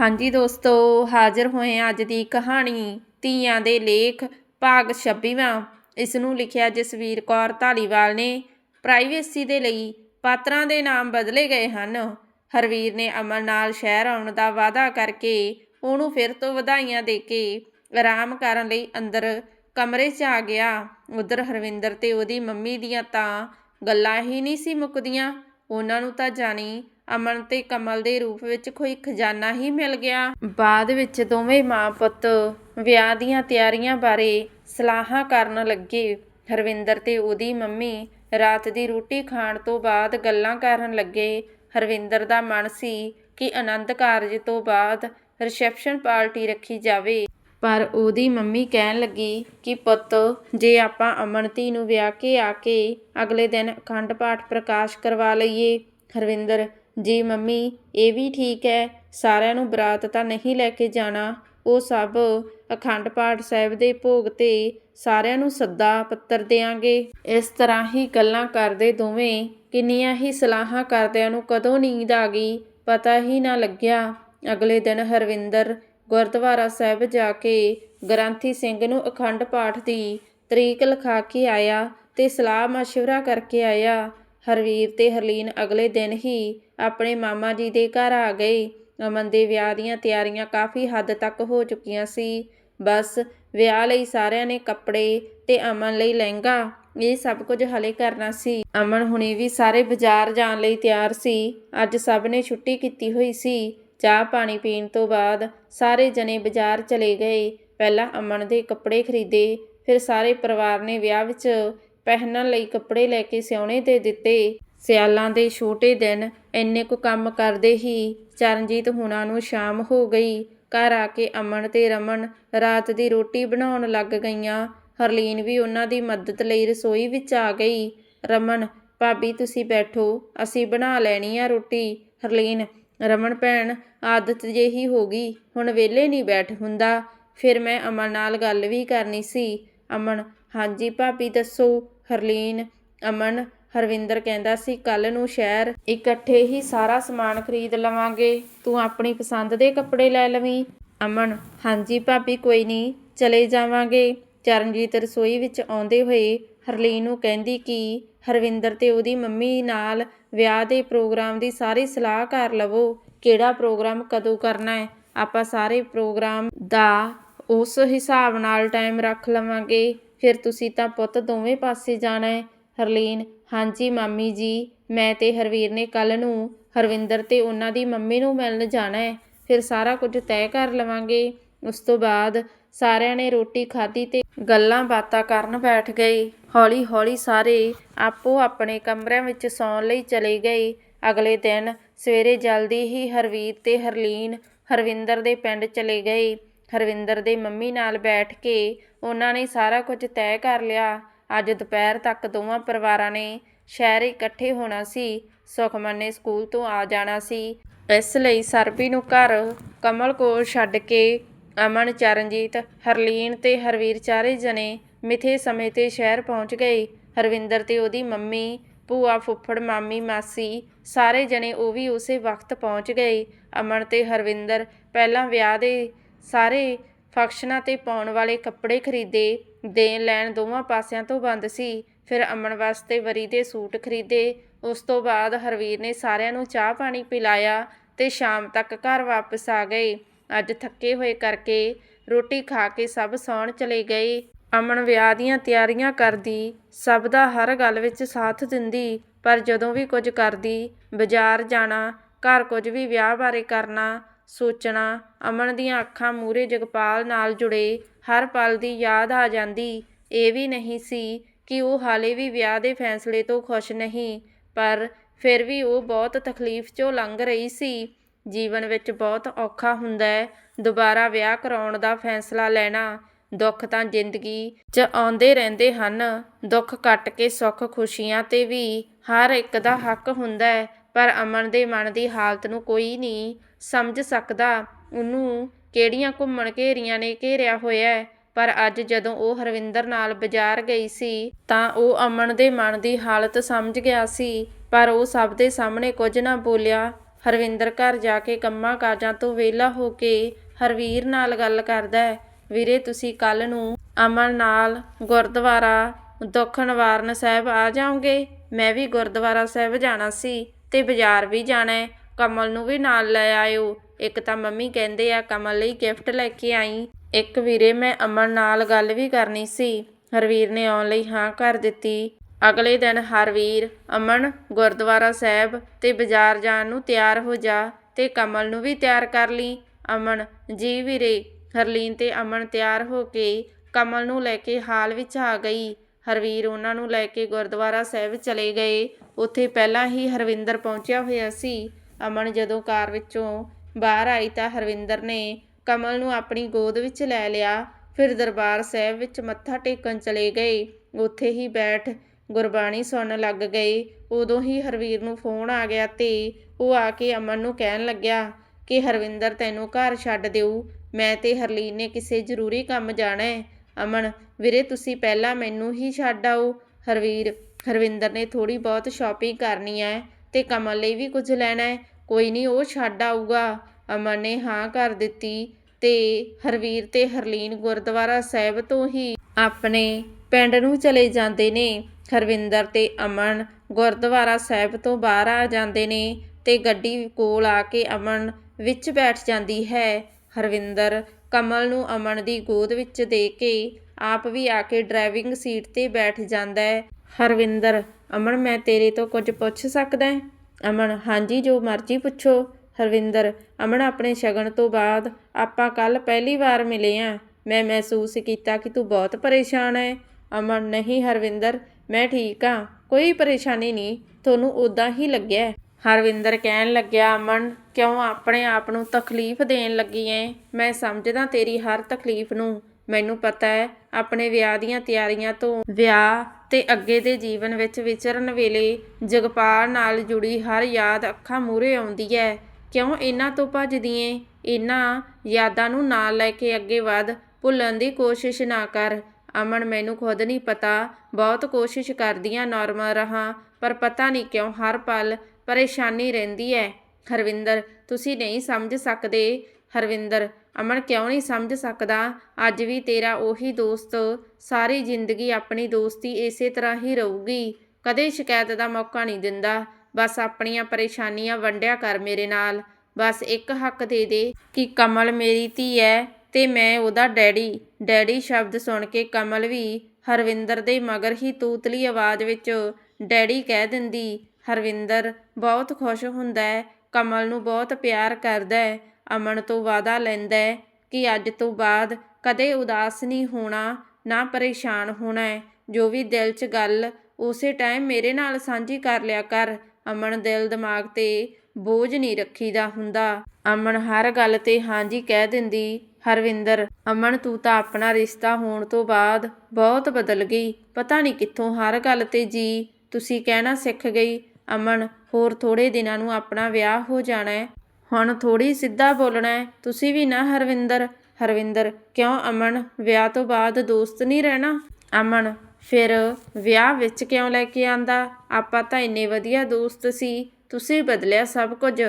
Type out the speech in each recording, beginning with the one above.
ਹਾਂਜੀ ਦੋਸਤੋ, ਹਾਜ਼ਰ ਹੋਏ ਅੱਜ ਦੀ ਕਹਾਣੀ, ਧੀਆਂ ਦੇ ਲੇਖ, ਭਾਗ 26ਵਾਂ ਇਸ ਨੂੰ ਲਿਖਿਆ ਜਸਵੀਰ ਕੌਰ ਧਾਲੀਵਾਲ ਨੇ। ਪ੍ਰਾਈਵੇਸੀ ਦੇ ਲਈ ਪਾਤਰਾਂ ਦੇ ਨਾਮ ਬਦਲੇ ਗਏ ਹਨ। ਹਰਵੀਰ ਨੇ ਅਮਨ ਨਾਲ ਸ਼ਹਿਰ ਆਉਣ ਦਾ ਵਾਅਦਾ ਕਰਕੇ ਉਹਨੂੰ ਫਿਰ ਤੋਂ ਵਧਾਈਆਂ ਦੇ ਕੇ ਆਰਾਮ ਕਰਨ ਲਈ ਅੰਦਰ ਕਮਰੇ 'ਚ ਆ ਗਿਆ। ਉਧਰ ਹਰਵਿੰਦਰ ਤੇ ਉਹਦੀ ਮੰਮੀ ਦੀਆਂ ਤਾਂ ਗੱਲਾਂ ਹੀ ਨਹੀਂ ਸੀ ਮੁੱਕਦੀਆਂ। ਉਹਨਾਂ ਨੂੰ ਤਾਂ ਜਾਣੀ ਅਮਨ ਤੇ ਕਮਲ ਦੇ ਰੂਪ ਵਿੱਚ ਕੋਈ ਖਜ਼ਾਨਾ ਹੀ ਮਿਲ ਗਿਆ। ਬਾਅਦ ਵਿੱਚ ਦੋਵੇਂ ਮਾਂ ਪੁੱਤ ਵਿਆਹ ਦੀਆਂ ਤਿਆਰੀਆਂ ਬਾਰੇ ਸਲਾਹਾਂ ਕਰਨ ਲੱਗੇ। ਹਰਵਿੰਦਰ ਤੇ ਉਹਦੀ ਮੰਮੀ ਰਾਤ ਦੀ ਰੋਟੀ ਖਾਣ ਤੋਂ ਬਾਅਦ ਗੱਲਾਂ ਕਰਨ ਲੱਗੇ। ਹਰਵਿੰਦਰ ਦਾ ਮਨ ਸੀ ਕਿ ਆਨੰਦ ਕਾਰਜ ਤੋਂ ਬਾਅਦ ਰਿਸੈਪਸ਼ਨ ਪਾਰਟੀ ਰੱਖੀ ਜਾਵੇ। ਪਰ ਉਹਦੀ ਮੰਮੀ ਕਹਿਣ ਲੱਗੀ ਕਿ ਪੁੱਤ, ਜੇ ਆਪਾਂ ਅਮਨਤੀ ਨੂੰ ਵਿਆਹ ਕੇ ਆ ਕੇ ਅਗਲੇ ਦਿਨ ਅਖੰਡ ਪਾਠ ਪ੍ਰਕਾਸ਼ ਕਰਵਾ ਲਈਏ। ਹਰਵਿੰਦਰ ਜੀ ਮੰਮੀ, ਇਹ ਵੀ ਠੀਕ ਹੈ। ਸਾਰਿਆਂ ਨੂੰ ਬਰਾਤ ਤਾਂ ਨਹੀਂ ਲੈ ਕੇ ਜਾਣਾ। ਉਹ ਸਭ ਅਖੰਡ ਪਾਠ ਸਾਹਿਬ ਦੇ ਭੋਗ ਤੇ ਸਾਰਿਆਂ ਨੂੰ ਸੱਦਾ ਪੱਤਰ ਦੇਾਂਗੇ। ਇਸ ਤਰ੍ਹਾਂ ਹੀ ਗੱਲਾਂ ਕਰਦੇ ਦੋਵੇਂ ਕਿੰਨੀਆਂ ਹੀ ਸਲਾਹਾਂ ਕਰਦਿਆਂ ਨੂੰ ਕਦੋਂ ਨੀਂਦ ਆ ਗਈ, ਪਤਾ ਹੀ ਨਾ ਲੱਗਿਆ। ਅਗਲੇ ਦਿਨ ਹਰਵਿੰਦਰ ਗੁਰਦੁਆਰਾ ਸਾਹਿਬ ਜਾ ਕੇ ਗ੍ਰੰਥੀ ਸਿੰਘ ਨੂੰ ਅਖੰਡ ਪਾਠ ਦੀ ਤਰੀਕ ਲਿਖਾ ਕੇ ਆਇਆ ਤੇ ਸਲਾਹ ਮਸ਼ਵਰਾ ਕਰਕੇ ਆਇਆ। ਹਰਵੀਰ ਤੇ ਹਰਲੀਨ ਅਗਲੇ ਦਿਨ ਹੀ ਆਪਣੇ ਮਾਮਾ ਜੀ ਦੇ ਘਰ ਆ ਗਏ। ਅਮਨ ਦੇ ਵਿਆਹ ਦੀਆਂ ਤਿਆਰੀਆਂ ਕਾਫੀ ਹੱਦ ਤੱਕ ਹੋ ਚੁੱਕੀਆਂ ਸੀ। ਬਸ ਵਿਆਹ ਲਈ ਸਾਰਿਆਂ ਨੇ ਕੱਪੜੇ ਤੇ ਅਮਨ ਲਈ ਲਹਿੰਗਾ, ਇਹ ਸਭ ਕੁਝ ਹਲੇ ਕਰਨਾ ਸੀ। ਅਮਨ ਹੁਣੇ ਵੀ ਸਾਰੇ ਬਾਜ਼ਾਰ ਜਾਣ ਲਈ ਤਿਆਰ ਸੀ। ਅੱਜ ਸਭ ਨੇ ਛੁੱਟੀ ਕੀਤੀ ਹੋਈ ਸੀ। ਚਾਹ ਪਾਣੀ ਪੀਣ ਤੋਂ ਬਾਅਦ ਸਾਰੇ ਜਣੇ ਬਾਜ਼ਾਰ ਚਲੇ ਗਏ। ਪਹਿਲਾਂ ਅਮਨ ਦੇ ਕੱਪੜੇ ਖਰੀਦੇ, ਫਿਰ ਸਾਰੇ ਪਰਿਵਾਰ ਨੇ ਵਿਆਹ ਵਿੱਚ ਪਹਿਨਣ ਲਈ ਕੱਪੜੇ ਲੈ ਕੇ ਸਿਉਣੇ ਤੇ ਦਿੱਤੇ। ਸਿਆਲਾਂ ਦੇ ਛੋਟੇ ਦਿਨ ਇੰਨੇ ਕੁ ਕੰਮ ਕਰਦੇ ਹੀ ਚਰਨਜੀਤ ਹੁਣਾਂ ਨੂੰ ਸ਼ਾਮ ਹੋ ਗਈ। ਘਰ ਆ ਕੇ ਅਮਨ ਤੇ ਰਮਨ ਰਾਤ ਦੀ ਰੋਟੀ ਬਣਾਉਣ ਲੱਗ ਗਈਆਂ। ਹਰਲੀਨ ਵੀ ਉਹਨਾਂ ਦੀ ਮਦਦ ਲਈ ਰਸੋਈ ਵਿੱਚ ਆ ਗਈ। ਰਮਨ, ਭਾਬੀ, ਤੁਸੀਂ ਬੈਠੋ, ਅਸੀਂ ਬਣਾ ਲੈਣੀ ਆ ਰੋਟੀ। ਹਰਲੀਨ, ਰਮਨ ਭੈਣ, ਆਦਤ ਜਿਹੀ ਹੋ ਗਈ, ਹੁਣ ਵਿਹਲੇ ਨਹੀਂ ਬੈਠ ਹੁੰਦਾ। ਫਿਰ ਮੈਂ ਅਮਨ ਨਾਲ ਗੱਲ ਵੀ ਕਰਨੀ ਸੀ। ਅਮਨ, ਹਾਂਜੀ ਭਾਬੀ, ਦੱਸੋ। ਹਰਲੀਨ, ਅਮਨ ਹਰਵਿੰਦਰ ਕਹਿੰਦਾ ਸੀ ਕੱਲ ਨੂੰ ਸ਼ਹਿਰ ਇਕੱਠੇ ਹੀ ਸਾਰਾ ਸਮਾਨ ਖਰੀਦ ਲਵਾਂਗੇ। ਤੂੰ ਆਪਣੀ ਪਸੰਦ ਦੇ ਕੱਪੜੇ ਲੈ ਲਵੀਂ। ਅਮਨ, ਹਾਂਜੀ ਭਾਬੀ, ਕੋਈ ਨਹੀਂ, ਚਲੇ ਜਾਵਾਂਗੇ। ਚਰਨਜੀਤ ਰਸੋਈ ਵਿੱਚ ਆਉਂਦੇ ਹੋਏ ਹਰਲੀਨ ਨੂੰ ਕਹਿੰਦੀ ਕਿ ਹਰਵਿੰਦਰ ਤੇ ਉਹਦੀ ਮੰਮੀ ਨਾਲ ਵਿਆਹ ਦੇ ਪ੍ਰੋਗਰਾਮ ਦੀ ਸਾਰੀ ਸਲਾਹ ਕਰ ਲਵੋ। ਕਿਹੜਾ ਪ੍ਰੋਗਰਾਮ, ਕਦੋਂ ਕਰਨਾ ਹੈ? ਆਪਾਂ ਸਾਰੇ ਪ੍ਰੋਗਰਾਮ ਦਾ ਉਸ ਹਿਸਾਬ ਨਾਲ ਟਾਈਮ ਰੱਖ ਲਵਾਂਗੇ। ਫਿਰ ਤੁਸੀਂ ਤਾਂ ਪੁੱਤ ਦੋਵੇਂ ਪਾਸੇ ਜਾਣਾ ਹੈ। ਹਰਲੀਨ ਹਾਂਜੀ, ਮਾਮੀ ਜੀ। ਮੈਂ ਤੇ ਹਰਵੀਰ ਨੇ ਕੱਲ ਨੂੰ ਹਰਵਿੰਦਰ ਤੇ ਉਹਨਾਂ ਦੀ ਮੰਮੀ ਨੂੰ ਮਿਲਣ ਜਾਣਾ ਹੈ। ਫਿਰ ਸਾਰਾ ਕੁਝ ਤੈਅ ਕਰ ਲਵਾਂਗੇ। ਉਸ ਤੋਂ ਬਾਅਦ ਸਾਰਿਆਂ ਨੇ ਰੋਟੀ ਖਾਧੀ ਤੇ ਗੱਲਾਂ ਬਾਤਾਂ ਕਰਨ ਬੈਠ ਗਏ। ਹੌਲੀ ਹੌਲੀ ਸਾਰੇ ਆਪੋ ਆਪਣੇ ਕਮਰਿਆਂ ਵਿੱਚ ਸੌਣ ਲਈ ਚਲੇ ਗਏ। ਅਗਲੇ ਦਿਨ ਸਵੇਰੇ ਜਲਦੀ ਹੀ ਹਰਵੀਰ ਤੇ ਹਰਲੀਨ ਹਰਵਿੰਦਰ ਦੇ ਪਿੰਡ ਚਲੇ ਗਏ। ਹਰਵਿੰਦਰ ਦੇ ਮੰਮੀ ਨਾਲ ਬੈਠ ਕੇ ਉਹਨਾਂ ਨੇ ਸਾਰਾ ਕੁਝ ਤੈਅ ਕਰ ਲਿਆ। ਅੱਜ ਦੁਪਹਿਰ ਤੱਕ ਦੋਵਾਂ ਪਰਿਵਾਰਾਂ ਨੇ ਸ਼ਹਿਰ ਇਕੱਠੇ ਹੋਣਾ ਸੀ। ਸੁਖਮਨ ਨੇ ਸਕੂਲ ਤੋਂ ਆ ਜਾਣਾ ਸੀ। ਇਸ ਲਈ ਸਰਬੀ ਨੂੰ ਘਰ ਕਮਲ ਕੋਲ ਛੱਡ ਕੇ ਅਮਨ, ਚਰਨਜੀਤ, ਹਰਲੀਨ ਤੇ ਹਰਵੀਰ ਚਾਰੇ ਜਣੇ ਮਿੱਥੇ ਸਮੇਂ ਤੇ ਸ਼ਹਿਰ ਪਹੁੰਚ ਗਏ। ਹਰਵਿੰਦਰ ਤੇ ਉਹਦੀ ਮੰਮੀ, ਭੂਆ, ਫੁੱਫੜ, ਮਾਮੀ, ਮਾਸੀ ਸਾਰੇ ਜਣੇ ਉਹ ਵੀ ਉਸੇ ਵਕਤ ਪਹੁੰਚ ਗਏ। ਅਮਨ ਤੇ ਹਰਵਿੰਦਰ ਪਹਿਲਾਂ ਵਿਆਹ ਦੇ ਸਾਰੇ ਫੰਕਸ਼ਨਾਂ ਤੇ ਪਾਉਣ ਵਾਲੇ ਕੱਪੜੇ ਖਰੀਦੇ, ਦੇਣ ਲੈਣ ਦੋਵਾਂ ਪਾਸਿਆਂ ਤੋਂ ਬੰਦ ਸੀ। ਫਿਰ ਅਮਨ ਵਾਸਤੇ ਵਰੀ ਦੇ ਸੂਟ ਖਰੀਦੇ। ਉਸ ਤੋਂ ਬਾਅਦ ਹਰਵੀਰ ਨੇ ਸਾਰਿਆਂ ਨੂੰ ਚਾਹ ਪਾਣੀ ਪਿਲਾਇਆ ਤੇ ਸ਼ਾਮ ਤੱਕ ਘਰ ਵਾਪਸ ਆ ਗਏ। ਅੱਜ ਥੱਕੇ ਹੋਏ ਕਰਕੇ ਰੋਟੀ ਖਾ ਕੇ ਸਭ ਸੌਣ ਚਲੇ ਗਏ। ਅਮਨ ਵਿਆਹ ਦੀਆਂ ਤਿਆਰੀਆਂ ਕਰਦੀ, ਸਭ ਦਾ ਹਰ ਗੱਲ ਵਿੱਚ ਸਾਥ ਦਿੰਦੀ, ਪਰ ਜਦੋਂ ਵੀ ਕੁਝ ਕਰਦੀ, ਬਾਜ਼ਾਰ ਜਾਣਾ, ਘਰ ਕੁਝ ਵੀ ਵਿਆਹ ਬਾਰੇ ਕਰਨਾ ਸੋਚਣਾ, ਅਮਨ ਦੀਆਂ ਅੱਖਾਂ ਮੂਹਰੇ ਜਗਪਾਲ ਨਾਲ ਜੁੜੇ, ਹਰ ਪਲ ਦੀ ਯਾਦ ਆ ਜਾਂਦੀ। ਇਹ ਵੀ ਨਹੀਂ ਸੀ ਕਿ ਉਹ ਹਾਲੇ ਵੀ ਵਿਆਹ ਦੇ ਫੈਸਲੇ ਤੋਂ ਖੁਸ਼ ਨਹੀਂ, ਪਰ ਫਿਰ ਵੀ ਉਹ ਬਹੁਤ ਤਕਲੀਫ 'ਚੋਂ ਲੰਘ ਰਹੀ ਸੀ। ਜੀਵਨ ਵਿੱਚ ਬਹੁਤ ਔਖਾ ਹੁੰਦਾ ਹੈ ਦੁਬਾਰਾ ਵਿਆਹ ਕਰਾਉਣ ਦਾ ਫੈਸਲਾ ਲੈਣਾ। ਦੁੱਖ ਤਾਂ ਜ਼ਿੰਦਗੀ 'ਚ ਆਉਂਦੇ ਰਹਿੰਦੇ ਹਨ। ਦੁੱਖ ਕੱਟ ਕੇ ਸੁੱਖ ਖੁਸ਼ੀਆਂ ਤੇ ਵੀ ਹਰ ਇੱਕ ਦਾ ਹੱਕ ਹੁੰਦਾ ਹੈ। ਪਰ ਅਮਨ ਦੇ ਮਨ ਦੀ ਹਾਲਤ ਨੂੰ ਕੋਈ ਨਹੀਂ ਸਮਝ ਸਕਦਾ। ਉਹਨੂੰ ਕਿਹੜੀਆਂ ਘੁੰਮਣ ਘੇਰੀਆਂ ਨੇ ਘੇਰਿਆ ਹੋਇਆ ਪਰ ਅੱਜ ਜਦੋਂ ਉਹ ਹਰਵਿੰਦਰ ਨਾਲ ਬਾਜ਼ਾਰ ਗਈ ਸੀ, ਤਾਂ ਉਹ ਅਮਨ ਦੇ ਮਨ ਦੀ ਹਾਲਤ ਸਮਝ ਗਿਆ ਸੀ। ਪਰ ਉਹ ਸਭ ਦੇ ਸਾਹਮਣੇ ਕੁਝ ਨਾ ਬੋਲਿਆ। ਹਰਵਿੰਦਰ ਘਰ ਜਾ ਕੇ ਕੰਮਾਂ ਕਾਜਾਂ ਤੋਂ ਵਿਹਲਾ ਹੋ ਕੇ ਹਰਵੀਰ ਨਾਲ ਗੱਲ ਕਰਦਾ ਹੈ। ਵੀਰੇ, ਤੁਸੀਂ ਕੱਲ ਨੂੰ ਅਮਨ ਨਾਲ ਗੁਰਦੁਆਰਾ ਦੁੱਖ ਨਿਵਾਰਨ ਸਾਹਿਬ ਆ ਜਾਓਗੇ? ਮੈਂ ਵੀ ਗੁਰਦੁਆਰਾ ਸਾਹਿਬ ਜਾਣਾ ਸੀ। ਅਤੇ ਬਾਜ਼ਾਰ ਵੀ ਜਾਣਾ ਹੈ। ਕਮਲ ਨੂੰ ਵੀ ਨਾਲ ਲੈ ਆਇਓ। ਇੱਕ ਤਾਂ ਮੰਮੀ ਕਹਿੰਦੇ ਆ, ਕਮਲ ਲਈ ਗਿਫਟ ਲੈ ਕੇ ਆਈ। ਇੱਕ ਵੀਰੇ, ਮੈਂ ਅਮਨ ਨਾਲ ਗੱਲ ਵੀ ਕਰਨੀ ਸੀ। ਹਰਵੀਰ ਨੇ ਆਉਣ ਲਈ ਹਾਂ ਕਰ ਦਿੱਤੀ। ਅਗਲੇ ਦਿਨ ਹਰਵੀਰ, ਅਮਨ, ਗੁਰਦੁਆਰਾ ਸਾਹਿਬ ਤੇ ਬਾਜ਼ਾਰ ਜਾਣ ਨੂੰ ਤਿਆਰ ਹੋ ਜਾ ਤੇ ਕਮਲ ਨੂੰ ਵੀ ਤਿਆਰ ਕਰ ਲਈ। ਅਮਨ, ਜੀ ਵੀਰੇ। ਹਰਲੀਨ ਤੇ ਅਮਨ ਤਿਆਰ ਹੋ ਕੇ ਕਮਲ ਨੂੰ ਲੈ ਕੇ ਹਾਲ ਵਿੱਚ ਆ ਗਈ। ਹਰਵੀਰ ਉਹਨਾਂ ਨੂੰ ਲੈ ਕੇ ਗੁਰਦੁਆਰਾ ਸਾਹਿਬ ਚਲੇ ਗਏ। ਉੱਥੇ ਪਹਿਲਾਂ ਹੀ ਹਰਵਿੰਦਰ ਪਹੁੰਚਿਆ ਹੋਇਆ ਸੀ। ਅਮਨ ਜਦੋਂ ਕਾਰ ਵਿੱਚੋਂ ਬਾਹਰ ਆਈ ਤਾਂ ਹਰਵਿੰਦਰ ਨੇ ਕਮਲ ਨੂੰ ਆਪਣੀ ਗੋਦ ਵਿੱਚ ਲੈ ਲਿਆ। ਫਿਰ ਦਰਬਾਰ ਸਾਹਿਬ ਵਿੱਚ ਮੱਥਾ ਟੇਕਣ ਚਲੇ ਗਏ। ਉੱਥੇ ਹੀ ਬੈਠ ਗੁਰਬਾਣੀ ਸੁਣਨ ਲੱਗ ਗਏ। ਉਦੋਂ ਹੀ ਹਰਵੀਰ ਨੂੰ ਫੋਨ ਆ ਗਿਆ ਤੇ ਉਹ ਆ ਕੇ ਅਮਨ ਨੂੰ ਕਹਿਣ ਲੱਗਿਆ ਕਿ ਹਰਵਿੰਦਰ ਤੈਨੂੰ ਘਰ ਛੱਡ ਦਿਓ। ਮੈਂ ਤੇ ਹਰਲੀਨ ਨੇ ਕਿਸੇ ਜ਼ਰੂਰੀ ਕੰਮ ਜਾਣਾ ਹੈ। ਅਮਨ, ਵੀਰੇ, ਤੁਸੀਂ ਪਹਿਲਾਂ ਮੈਨੂੰ ਹੀ ਛੱਡ ਆਓ। ਹਰਵੀਰ ਹਰਵਿੰਦਰ ਨੇ ਥੋੜੀ ਬਹੁਤ ਸ਼ਾਪਿੰਗ ਕਰਨੀ ਹੈ ਤੇ ਕਮਲ ਲਈ ਵੀ ਕੁਝ ਲੈਣਾ ਹੈ। ਕੋਈ ਨਹੀਂ, ਉਹ ਛੱਡ ਆਊਗਾ। ਅਮਨ ਨੇ ਹਾਂ ਕਰ ਦਿੱਤੀ ਤੇ ਹਰਵੀਰ ਤੇ ਹਰਲੀਨ ਗੁਰਦੁਆਰਾ ਸਾਹਿਬ ਤੋਂ ਹੀ ਆਪਣੇ ਪਿੰਡ ਨੂੰ ਚਲੇ ਜਾਂਦੇ ਨੇ। ਹਰਵਿੰਦਰ ਤੇ ਅਮਨ ਗੁਰਦੁਆਰਾ ਸਾਹਿਬ ਤੋਂ ਬਾਹਰ ਆ ਜਾਂਦੇ ਨੇ ਤੇ ਗੱਡੀ ਕੋਲ ਆ ਕੇ ਅਮਨ ਵਿੱਚ ਬੈਠ ਜਾਂਦੀ ਹੈ। ਹਰਵਿੰਦਰ ਕਮਲ ਨੂੰ ਅਮਨ ਦੀ ਗੋਦ ਵਿੱਚ ਦੇ ਕੇ ਆਪ ਵੀ ਆ ਕੇ ਡਰਾਈਵਿੰਗ ਸੀਟ ਤੇ ਬੈਠ ਜਾਂਦਾ ਹੈ। ਹਰਵਿੰਦਰ, ਅਮਨ, ਮੈਂ ਤੇਰੇ ਤੋਂ ਕੁਝ ਪੁੱਛ ਸਕਦਾ ਹਾਂ? ਅਮਨ, ਹਾਂਜੀ, ਜੋ ਮਰਜ਼ੀ ਪੁੱਛੋ। ਹਰਵਿੰਦਰ, ਅਮਨ, ਆਪਣੇ ਸ਼ਗਨ ਤੋਂ ਬਾਅਦ ਆਪਾਂ ਕੱਲ ਪਹਿਲੀ ਵਾਰ ਮਿਲੇ ਆ ਮੈਂ ਮਹਿਸੂਸ ਕੀਤਾ ਕਿ ਤੂੰ ਬਹੁਤ ਪਰੇਸ਼ਾਨ ਹੈ। ਅਮਨ, ਨਹੀਂ ਹਰਵਿੰਦਰ, ਮੈਂ ਠੀਕ ਆ ਕੋਈ ਪਰੇਸ਼ਾਨੀ ਨਹੀਂ, ਤੁਹਾਨੂੰ ਉਦਾਂ ਹੀ ਲੱਗਿਆ ਹਰਵਿੰਦਰ ਕਹਿਣ ਲੱਗਿਆ, ਅਮਨ, ਕਿਉਂ ਆਪਣੇ ਆਪ ਨੂੰ ਤਕਲੀਫ ਦੇਣ ਲੱਗੀ ਐ? ਮੈਂ ਸਮਝਦਾ ਤੇਰੀ ਹਰ ਤਕਲੀਫ ਨੂੰ। ਮੈਨੂੰ ਪਤਾ ਹੈ, ਆਪਣੇ ਵਿਆਹ ਦੀਆਂ ਤਿਆਰੀਆਂ ਤੋਂ ਵਿਆਹ ਤੇ ਅੱਗੇ ਦੇ ਜੀਵਨ ਵਿੱਚ ਵਿਚਰਨ ਵੇਲੇ ਜਗਪਾਲ ਨਾਲ ਜੁੜੀ ਹਰ ਯਾਦ ਅੱਖਾਂ ਮੂਹਰੇ ਆਉਂਦੀ ਹੈ ਕਿਉਂ ਇਹਨਾਂ ਤੋਂ ਭੱਜਦੀ ਏ ਇਹਨਾਂ ਯਾਦਾਂ ਨੂੰ ਨਾਲ ਲੈ ਕੇ ਅੱਗੇ ਵਧ ਭੁੱਲਣ ਦੀ ਕੋਸ਼ਿਸ਼ ਨਾ ਕਰ। ਅਮਨ, ਮੈਨੂੰ ਖੁਦ ਨਹੀਂ ਪਤਾ। ਬਹੁਤ ਕੋਸ਼ਿਸ਼ ਕਰਦੀਆਂ ਨਾਰਮਲ ਰਹਾ, ਪਰ ਪਤਾ ਨਹੀਂ ਕਿਉਂ ਹਰ ਪਲ ਪਰੇਸ਼ਾਨੀ ਰਹਿੰਦੀ ਹੈ ਹਰਵਿੰਦਰ, ਤੁਸੀਂ ਨਹੀਂ ਸਮਝ ਸਕਦੇ। ਹਰਵਿੰਦਰ ਅਮਨ ਕਿਉਂ ਨਹੀਂ ਸਮਝ ਸਕਦਾ? ਅੱਜ ਵੀ ਤੇਰਾ ਉਹੀ ਦੋਸਤ, ਸਾਰੀ ਜ਼ਿੰਦਗੀ ਆਪਣੀ ਦੋਸਤੀ ਇਸੇ ਤਰ੍ਹਾਂ ਹੀ ਰਹੂਗੀ। ਕਦੇ ਸ਼ਿਕਾਇਤ ਦਾ ਮੌਕਾ ਨਹੀਂ ਦਿੰਦਾ। ਬਸ ਆਪਣੀਆਂ ਪਰੇਸ਼ਾਨੀਆਂ ਵੰਡਿਆ ਕਰ ਮੇਰੇ ਨਾਲ। ਬਸ ਇੱਕ ਹੱਕ ਦੇ ਦੇ ਕਿ ਕਮਲ ਮੇਰੀ ਧੀ ਹੈ ਤੇ ਮੈਂ ਉਹਦਾ ਡੈਡੀ। ਡੈਡੀ ਸ਼ਬਦ ਸੁਣ ਕੇ ਕਮਲ ਵੀ ਹਰਵਿੰਦਰ ਦੇ ਮਗਰ ਹੀ ਤੂਤਲੀ ਆਵਾਜ਼ ਵਿੱਚ ਡੈਡੀ ਕਹਿ ਦਿੰਦੀ, ਹਰਵਿੰਦਰ, ਬਹੁਤ ਖੁਸ਼ ਹੁੰਦਾ ਹੈ ਕਮਲ ਨੂੰ ਬਹੁਤ ਪਿਆਰ ਕਰਦਾ ਹੈ ਅਮਨ ਤੋਂ ਵਾਅਦਾ ਲੈਂਦਾ ਹੈ ਕਿ ਅੱਜ ਤੋਂ ਬਾਅਦ ਕਦੇ ਉਦਾਸ ਨਹੀਂ ਹੋਣਾ, ਨਾ ਪਰੇਸ਼ਾਨ ਹੋਣਾ ਹੈ। ਜੋ ਵੀ ਦਿਲ 'ਚ ਗੱਲ, ਉਸੇ ਟਾਈਮ ਮੇਰੇ ਨਾਲ ਸਾਂਝੀ ਕਰ ਲਿਆ ਕਰ। ਅਮਨ ਦਿਲ ਦਿਮਾਗ ਤੇ ਬੋਝ ਨਹੀਂ ਰੱਖੀਦਾ ਹੁੰਦਾ। ਅਮਨ ਹਰ ਗੱਲ ਤੇ ਹਾਂਜੀ ਕਹਿ ਦਿੰਦੀ, ਹਰਵਿੰਦਰ, ਅਮਨ, ਤੂੰ ਤਾਂ ਆਪਣਾ ਰਿਸ਼ਤਾ ਹੋਣ ਤੋਂ ਬਾਅਦ ਬਹੁਤ ਬਦਲ ਗਈ। ਪਤਾ ਨਹੀਂ ਕਿੱਥੋਂ ਹਰ ਗੱਲ ਤੇ ਜੀ, ਤੁਸੀਂ ਕਹਿਣਾ ਸਿੱਖ ਗਈ। ਅਮਨ, ਹੋਰ ਥੋੜੇ ਦਿਨਾਂ ਨੂੰ ਆਪਣਾ ਵਿਆਹ ਹੋ ਜਾਣਾ ਹੈ। ਹੁਣ ਥੋੜੀ ਸਿੱਧਾ ਬੋਲਣਾ ਤੁਸੀਂ ਵੀ ਨਾ ਹਰਵਿੰਦਰ ਹਰਵਿੰਦਰ, ਕਿਉਂ ਅਮਨ, ਵਿਆਹ ਤੋਂ ਬਾਅਦ ਦੋਸਤ ਨਹੀਂ ਰਹਿਣਾ? ਅਮਨ, ਫਿਰ ਵਿਆਹ ਵਿੱਚ ਕਿਉਂ ਲੈ ਕੇ ਆਂਦਾ? ਆਪਾਂ ਤਾਂ ਇੰਨੇ ਵਧੀਆ ਦੋਸਤ ਸੀ, ਤੁਸੀਂ ਬਦਲਿਆ ਸਭ ਕੁਝ।